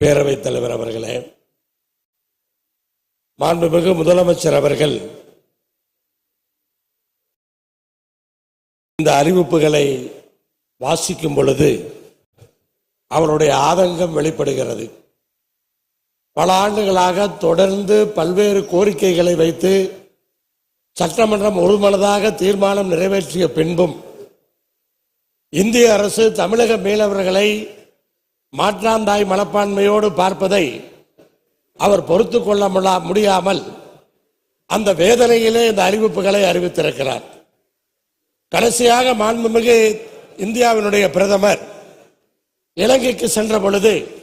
பேரவைத் தலைவர் அவர்களே மாண்புமிகு முதலமைச்சர் அவர்கள் இந்த அறிவிப்புகளை வாசிக்கும் பொழுது அவருடைய ஆதங்கம் வெளிப்படுகிறது. பல ஆண்டுகளாக தொடர்ந்து பல்வேறு கோரிக்கைகளை வைத்து சட்டமன்றம் ஒருமனதாக தீர்மானம் நிறைவேற்றிய பின்பும் இந்திய அரசு தமிழக மீனவர்களை மாற்றாந்தாய் மனப்பான்மையோடு பார்ப்பதை அவர் பொறுத்து கொள்ள முடியாமல் அந்த வேதனையிலே இந்த அறிவிப்புகளை அறிவித்திருக்கிறார். கடைசியாக மாண்புமிகு இந்தியாவினுடைய பிரதமர் இலங்கைக்கு சென்ற பொழுது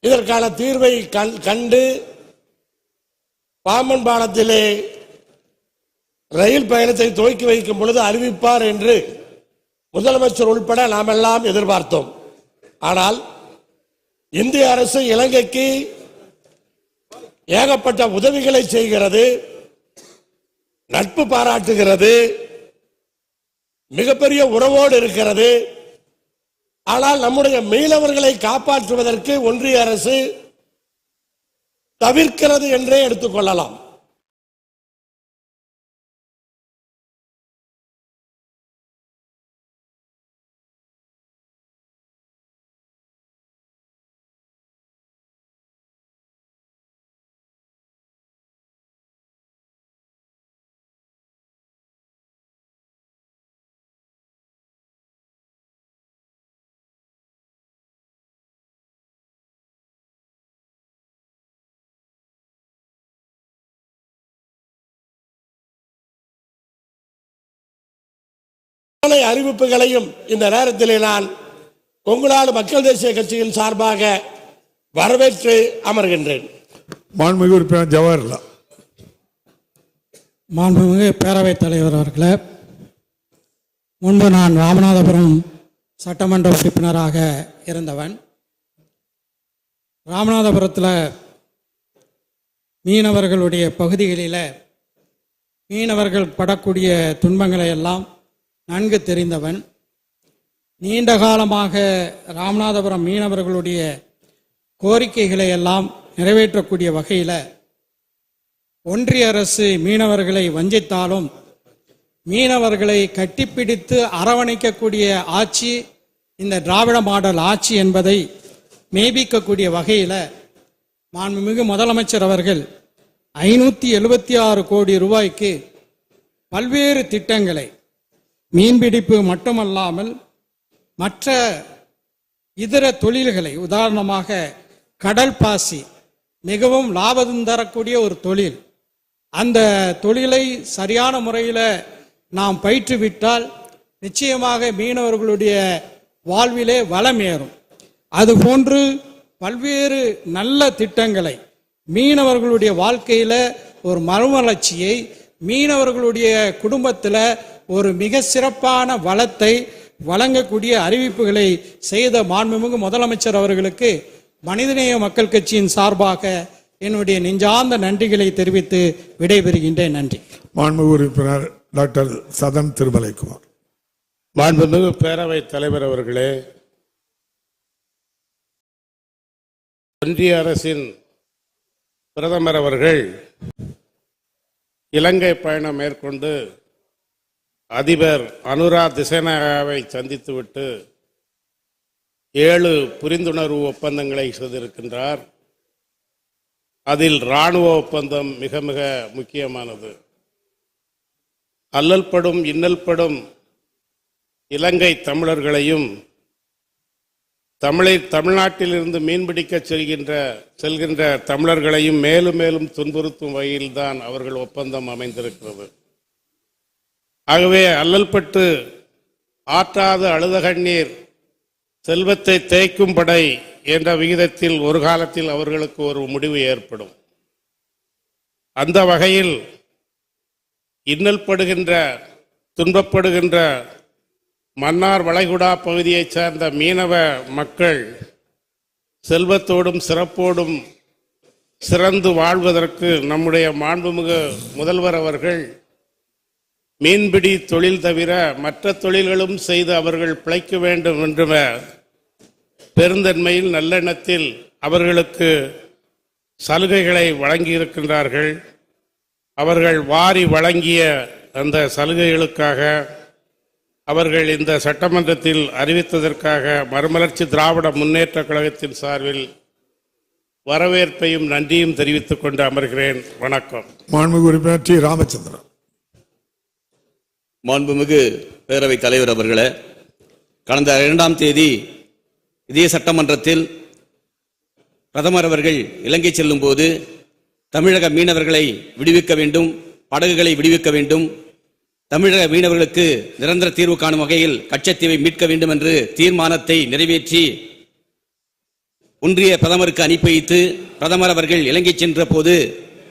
இதற்கான தீர்வை கண்- கண்டு பாம்பன் பாலத்திலே ரயில் பயணத்தை துவக்கி வைக்கும் பொழுது அறிவிப்பார் என்று முதலமைச்சர் உள்பட நாமெல்லாம் எதிர்பார்த்தோம். ஆனால் இந்திய அரசு இலங்கைக்கு ஏகப்பட்ட உதவிகளை செய்கிறது நட்பு பாராட்டுகிறது மிகப்பெரிய உறவோடு இருக்கிறது. ஆனால் நம்முடைய மீனவர்களை காப்பாற்றுவதற்கு ஒன்றிய அரசு தவிர்க்கிறது என்றே எடுத்துக்கொள்ளலாம் அத்தனை அறிவிப்புகளையும் இந்த நேரத்திலே நான் கொங்குநாடு மக்கள் தேசிய கட்சியின் சார்பாக வரவேற்று அமர்கின்றேன். மாண்புமிகு உறுப்பினர் ஜவஹர்லால். மாண்புமிகு பேரவைத் தலைவர் அவர்களே முன்பு நான் ராமநாதபுரம் சட்டமன்ற உறுப்பினராக இருந்தவன் ராமநாதபுரத்தில் மீனவர்களுடைய பகுதிகளில் மீனவர்கள் படக்கூடிய துன்பங்களை எல்லாம் நன்கு தெரிந்தவன். நீண்ட காலமாக ராமநாதபுரம் மீனவர்களுடைய கோரிக்கைகளை எல்லாம் நிறைவேற்றக்கூடிய வகையில் ஒன்றிய அரசு மீனவர்களை வஞ்சித்தாலும் மீனவர்களை கட்டிப்பிடித்து அரவணைக்கக்கூடிய ஆட்சி இந்த திராவிட மாடல் ஆட்சி என்பதை மெய்ப்பிக்கக்கூடிய வகையில் மாண்புமிகு முதலமைச்சர் அவர்கள் ஐநூற்றி எழுபத்தி ஆறு கோடி ரூபாய்க்கு பல்வேறு திட்டங்களை மீன்பிடிப்பு மட்டுமல்லாமல் மற்ற இதர தொழில்களை உதாரணமாக கடல் பாசி மிகவும் லாபம் தரக்கூடிய ஒரு தொழில். அந்த தொழிலை சரியான முறையில் நாம் பயிற்றுவிட்டால் நிச்சயமாக மீனவர்களுடைய வாழ்விலே வளம் ஏறும். அதுபோன்று பல்வேறு நல்ல திட்டங்களை மீனவர்களுடைய வாழ்க்கையில் ஒரு மறுமலர்ச்சியை மீனவர்களுடைய குடும்பத்தில் ஒரு மிக சிறப்பான வளத்தை வழங்கக்கூடிய அறிவிப்புகளை செய்த மாண்புமிகு முதலமைச்சர் அவர்களுக்கு மனிதநேய மக்கள் கட்சியின் சார்பாக என்னுடைய நெஞ்சார்ந்த நன்றிகளை தெரிவித்து விடைபெறுகின்றேன். நன்றி. மாண்புமிகு உறுப்பினர் டாக்டர் சதன் திருமலைக்குமார். மாண்புமிகு பேரவைத் தலைவர் அவர்களே ஒன்றிய அரசின் பிரதமர் அவர்கள் இலங்கை பயணம் மேற்கொண்டு அதிபர் அனுரா திசைநாயகாவை சந்தித்துவிட்டு ஏழு புரிந்துணர்வு ஒப்பந்தங்களை செய்திருக்கின்றார். அதில் இராணுவ ஒப்பந்தம் மிக மிக முக்கியமானது. அல்லல்படும் இன்னல்படும் இலங்கை தமிழர்களையும் தமிழை தமிழ்நாட்டிலிருந்து மீன்பிடிக்க செல்கின்ற செல்கின்ற தமிழர்களையும் மேலும் மேலும் துன்புறுத்தும் வகையில்தான் அவர்கள் ஒப்பந்தம் அமைந்திருக்கிறது. ஆகவே அல்லல்பட்டு ஆற்றாத அழுத கண்ணீர் செல்வத்தை தேய்க்கும் படை என்ற விகிதத்தில் ஒரு காலத்தில் அவர்களுக்கு ஒரு முடிவு ஏற்படும். அந்த வகையில் இன்னல் படுகின்ற துன்பப்படுகின்ற மன்னார் வளைகுடா பகுதியைச் சேர்ந்த மீனவ மக்கள் செல்வத்தோடும் சிறப்போடும் சிறந்து வாழ்வதற்கு நம்முடைய மாண்புமிகு முதல்வர் அவர்கள் மீன்பிடி தொழில் தவிர மற்ற தொழில்களும் செய்து அவர்கள் பிழைக்க வேண்டும் என்ற பெருந்தன்மையில் நல்லெண்ணத்தில் அவர்களுக்கு சலுகைகளை வழங்கியிருக்கின்றார்கள். அவர்கள் வாரி வழங்கிய அந்த சலுகைகளுக்காக அவர்கள் இந்த சட்டமன்றத்தில் அறிவித்ததற்காக மறுமலர்ச்சி திராவிட முன்னேற்ற கழகத்தின் சார்பில் வரவேற்பையும் நன்றியும் தெரிவித்துக் கொண்டு அமர்கிறேன். வணக்கம். மாண்புமிகு உறுப்பினர் டி. ராமச்சந்திரன். மாண்புமிகு பேரவைத் தலைவர் அவர்களே கடந்த இரண்டாம் தேதி இதே சட்டமன்றத்தில் பிரதமர் அவர்கள் இலங்கை செல்லும் போது தமிழக மீனவர்களை விடுவிக்க வேண்டும் படகுகளை விடுவிக்க வேண்டும் தமிழக மீனவர்களுக்கு நிரந்தர தீர்வு காணும் வகையில் கச்சத்தீவை மீட்க வேண்டும் என்று தீர்மானத்தை நிறைவேற்றி ஒன்றிய பிரதமருக்கு அனுப்பி வைத்து பிரதமர் அவர்கள் இலங்கை சென்ற போது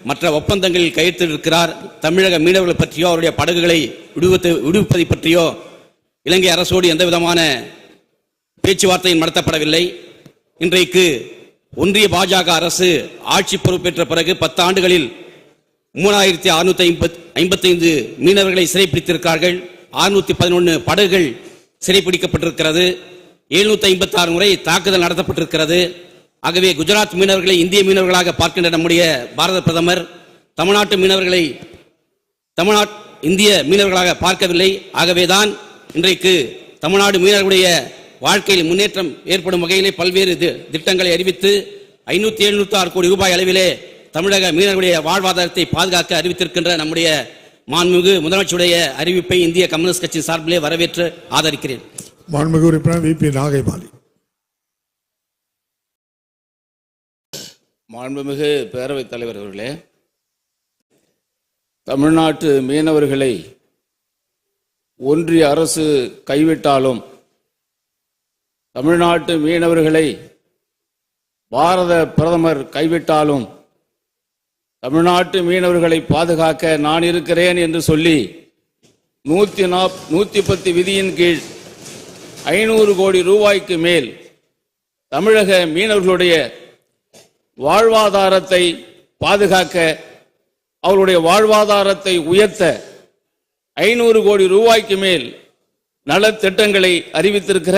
மற்ற ஒப்பந்தங்களில் கையெழுத்திட்டிருக்கிறார் தமிழக மீனவர்களை பற்றியோ அவருடைய படகுகளை விடுவித்து விடுவிப்பதை பற்றியோ இலங்கை அரசோடு எந்த விதமான பேச்சுவார்த்தையும் நடத்தப்படவில்லை. இன்றைக்கு ஒன்றிய பாஜக அரசு ஆட்சி பொறுப்பேற்ற பிறகு பத்து ஆண்டுகளில் மூணாயிரத்தி அறுநூத்தி ஐம்பத் ஐம்பத்தைந்து மீனவர்களை சிறைப்பிடித்திருக்கிறார்கள். அறுநூத்தி பதினொன்று படகுகள் சிறைப்பிடிக்கப்பட்டிருக்கிறது. எழுநூத்தி ஐம்பத்தி ஆறு முறை தாக்குதல் நடத்தப்பட்டிருக்கிறது. ஆகவே குஜராத் மீனவர்களை இந்திய மீனவர்களாக பார்க்கின்ற நம்முடைய பாரத பிரதமர் தமிழ்நாட்டு மீனவர்களை தமிழ்நாட் இந்திய மீனவர்களாக பார்க்கவில்லை. ஆகவேதான் இன்றைக்கு தமிழ்நாடு மீனவர்களுடைய வாழ்க்கையில் முன்னேற்றம் ஏற்படும் வகையிலே பல்வேறு திட்டங்களை அறிவித்து ஐநூற்றி எழுநூத்தி ஆறு கோடி ரூபாய் அளவிலே தமிழக மீனவர்களுடைய வாழ்வாதாரத்தை பாதுகாக்க அறிவித்திருக்கின்ற நம்முடைய மாண்புமிகு முதலமைச்சருடைய அறிவிப்பை இந்திய கம்யூனிஸ்ட் கட்சி சார்பிலே வரவேற்று ஆதரிக்கிறேன். மாண்புமிகு உறுப்பினர் வி. பி. நாகைமாலி மாண்புமிகு பேரவைத் தலைவர் அவர்களே தமிழ்நாட்டு மீனவர்களை ஒன்றிய அரசு கைவிட்டாலும் தமிழ்நாட்டு மீனவர்களை பாரத பிரதமர் கைவிட்டாலும் தமிழ்நாட்டு மீனவர்களை பாதுகாக்க நான் இருக்கிறேன் என்று சொல்லி நூத்தி நாப் நூத்தி பத்து விதியின் கீழ் ஐநூறு கோடி ரூபாய்க்கு மேல் தமிழக மீனவர்களுடைய வாழ்வாதாரத்தை பாதுகாக்க அவருடைய வாழ்வாதாரத்தை உயர்த்த ஐநூறு கோடி ரூபாய்க்கு மேல் நலத்திட்டங்களை அறிவித்திருக்கிற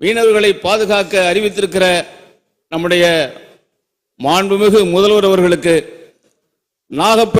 மீனவர்களை பாதுகாக்க அறிவித்திருக்கிற நம்முடைய மாண்புமிகு முதல்வர் அவர்களுக்கு நாகப்ப